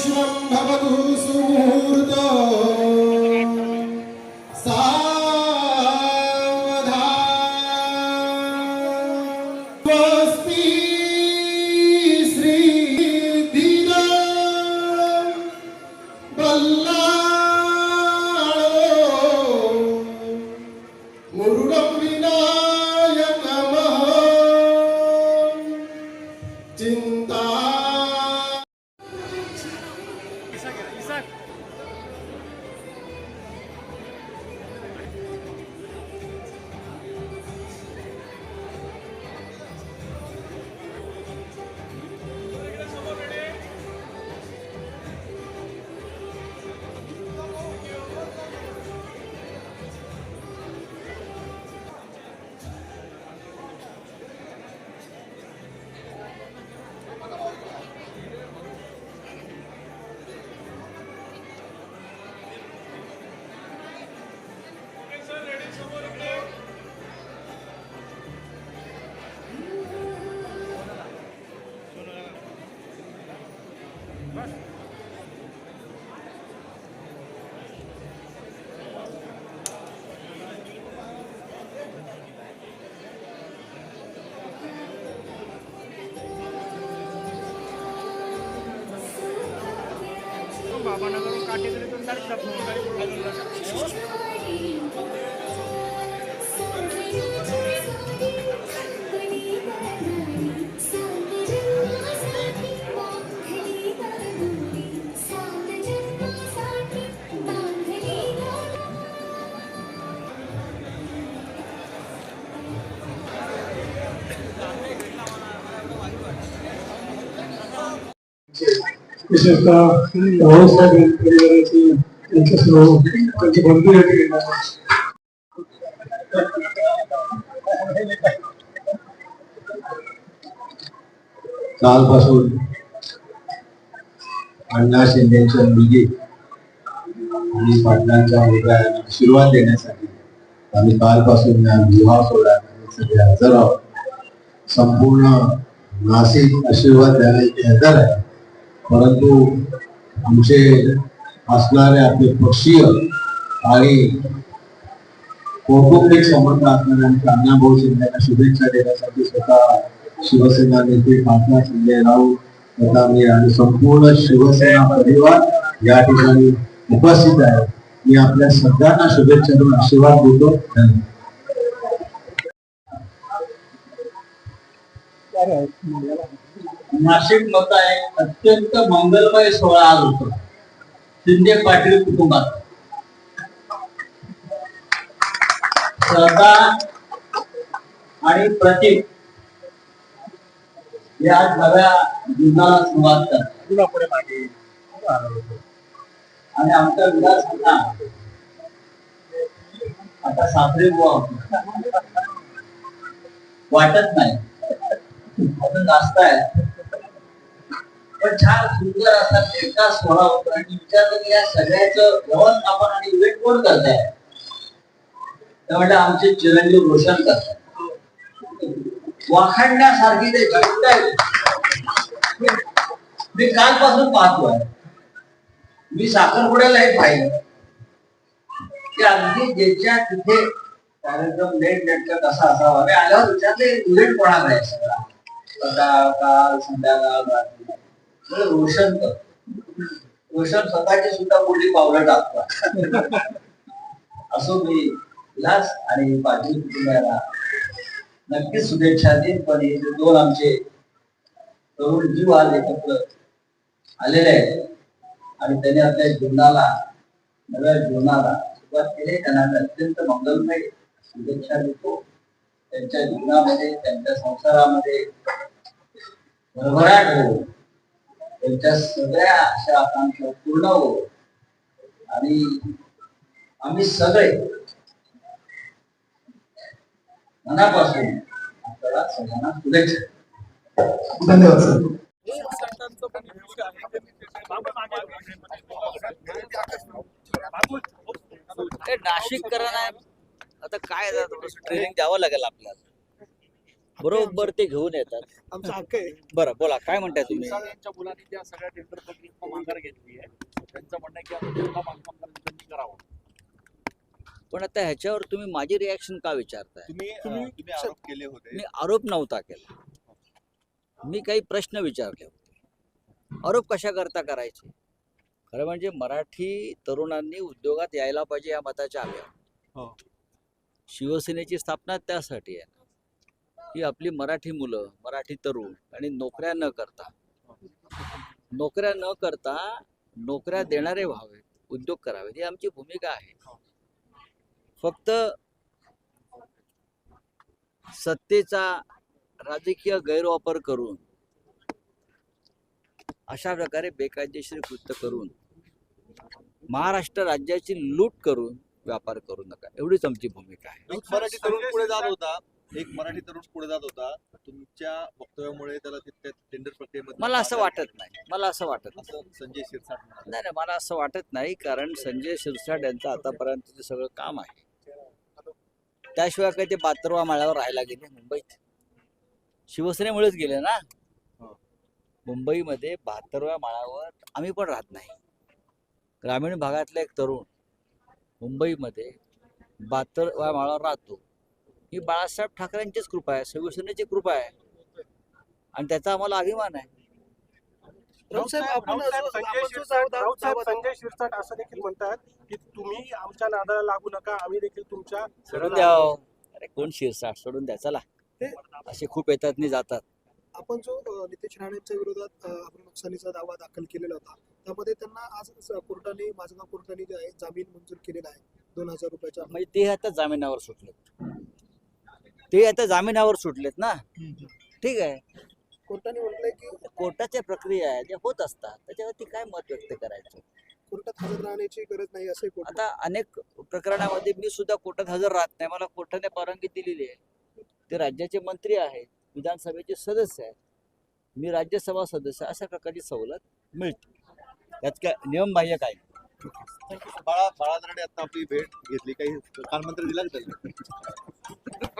शिवं भवतु सुमुहूर्त सावधान स्वस्ति श्रीधीरा बल्लाळो ¿Qué es que está pasando? ¿Qué विशेषतः भाऊसाहेब परिवाराची त्यांच्यासह त्यांची बंधू या ठिकाणी आहेत. कालपासून अण्णा शिंदेच्या मुलगी आणि पाटलांच्या मुलगा आशीर्वाद देण्यासाठी आम्ही कालपासून विवाह सोहळ्यात सगळे हजर आहोत संपूर्ण नाशिक आशीर्वाद द्यायला इथे हजर आहे परंतु आमचे असणारे आपले पक्षीय आणि कौटुंबिक संबंध असणारे आमचे अण्णाभाऊ शिंदेला शुभेच्छा देण्यासाठी स्वतः शिवसेना नेते पाटणा शिंदे राऊत प्रतापने आणि संपूर्ण शिवसेना परिवार या ठिकाणी उपस्थित आहे. मी आपल्या सगळ्यांना शुभेच्छा देऊन आशीर्वाद देतो. धन्यवाद. नाशिकमध्ये एक अत्यंत मंगलमय सोहळा आज होतो. शिंदे पाटील कुटुंबात. श्रद्धा आणि प्रतीक या नव्या जीवनाला सुरुवात करतात. आणि आमचा विलास होता. आता सासरे बुवा. वाटत नाही. अजून जास्त आहे. पण छान सुंदर असा नेमका सोहळा होतो आणि विचारलं की या सगळ्याचं व्यवस्थापन आणि इव्हेंट कोण करताय? त्यामुळे आमचे चिरंजीव रोशन करतात. वाखाणण्यासारखी ते घट्ट आहे. मी- मी कालपासून पाहतोय. मी साखरपुड्याला हे पाहिलं की अगदी ज्यांच्या तिथे कार्यक्रम लेट लेटचा कसा असावा. मी आल्यावर विचारले इव्हेंट कोणाला आहे सगळा? सकाळ काल संध्याकाळ रात्री. रोशन रोशन स्वतःची सुद्धा पुढली पावलं टाकतो असो मी लास आणि पाटील कुटुंबाला नक्कीच शुभेच्छा देईन पण हे दोन आमचे तरुण जीव आज एकत्र आलेले आहेत आणि त्यांनी आपल्या जीवनाला नव्या जीवनाला सुरुवात केली. त्यांना अत्यंत मंगलमय शुभेच्छा देतो. त्यांच्या जीवनामध्ये त्यांच्या संसारामध्ये भरभराट हो त्यांच्या सगळ्या अशा आकांक्षा पूर्ण हो आणि आम्ही सगळे मनापासून आपल्याला सगळ्यांना शुभेच्छा धन्यवाद सर. नाशिककरांना आता काय ट्रेनिंग द्यावं लागेल आपल्याला. बरोबर ते घेऊन येतात. आमचा हक्क आहे. बरं बोला काय म्हणताय तुम्ही? यांच्या मुलांनी ज्या सगळ्या टेंडर माघार घेतली आहे. त्यांचं म्हणणं आहे की आता बांधकाम त्यांनी करावं. पण आता ह्याच्यावर तुम्ही माझी रिॲक्शन का विचारताय? तुम्ही अ, तुम्ही आरोप केले होते. मी आरोप नव्हता केला. मी काही प्रश्न विचारले होते. आरोप कशा करता करायचे? खरं म्हणजे मराठी तरुणांनी उद्योगात यायला पाहिजे या मताच्या आम्ही आहोत. हो. शिवसेनेची स्थापना त्यासाठी आहे ही आपली मराठी मुलं मराठी तरुण आणि नोकऱ्या न करता. नोकऱ्या न करता नोकऱ्या देणारे व्हावेत उद्योग करावेत ही आमची भूमिका आहे. फक्त सत्तेचा राजकीय गैरवापर करून अशा प्रकारे बेकायदेशीर कृत्य करून महाराष्ट्र राज्याची लूट करून व्यापार करू नका. एवढीच आमची भूमिका आहे. मराठी तरुण पुढे जात होता. एक मराठी तरुण पुढे जात होता. तुमच्या वक्तव्यामुळे त्याला तिथे टेंडर प्रक्रियेमध्ये मला असं वाटत नाही. मला असं वाटत नाही. असं संजय शिरसाट. नाही नाही मला असं वाटत नाही कारण संजय शिरसाट यांचं आतापर्यंतचं सगळं काम आहे. त्याशिवाय काही ते बातरवा माळ्यावर राहायला गेले मुंबईत. शिवसेनेमुळेच गेले ना? हो. मुंबईमध्ये बहात्तरव्या माळावर आम्ही पण राहत नाही. ग्रामीण भागातला एक तरुण मुंबईमध्ये बहात्तरव्या माळावर राहतो. ही बाळासाहेब ठाकरेंचीच कृपा आहे शिवसेनेची कृपा आहे. आणि त्याचा आम्हाला अभिमान आहे. राऊत साहेब, आपण असं- आपण जो सावधान- राऊत साहेब सावधान- संजय शिरसाट असं देखील म्हणतात की तुम्ही आमच्या नादाला लागू नका आम्ही देखील तुमच्या सोडून द्या. अरे कोण शिरसाट? सोडून द्या चला. असे खूप येतात आणि जातात. आपण जो नितेश राणेंच्या विरोधात नुकसानीचा दावा दाखल केलेला होता त्यामध्ये त्यांना आज कोर्टाने माझगाव कोर्टाने जे आहे जामीन मंजूर केलेला आहे दोन हजार रुपयाच्या म्हणजे ते आता जामिनावर सुटलेत. ते आता जामिनावर सुटलेत ना. ठीक आहे. कोर्टाने म्हटलंय की कोर्टाच्या प्रक्रिया आहे ज्या होत असतात त्याच्यावरती काय मत व्यक्त करायचं? कोर्टात हजर राहण्याची गरज नाही असंही कोर्ट आता अनेक प्रकरणामध्ये मी सुद्धा कोर्टात हजर राहत नाही. मला कोर्टाने परवानगी दिलेली आहे. ते राज्याचे मंत्री आहेत विधानसभेचे सदस्य आहेत. मी राज्यसभा सदस्य अशा प्रकारची सवलत मिळते. त्यात काय नियमबाह्य काय? नाही. बाळा बाळा आता आपली भेट घेतली. काही कालमंत्री दिला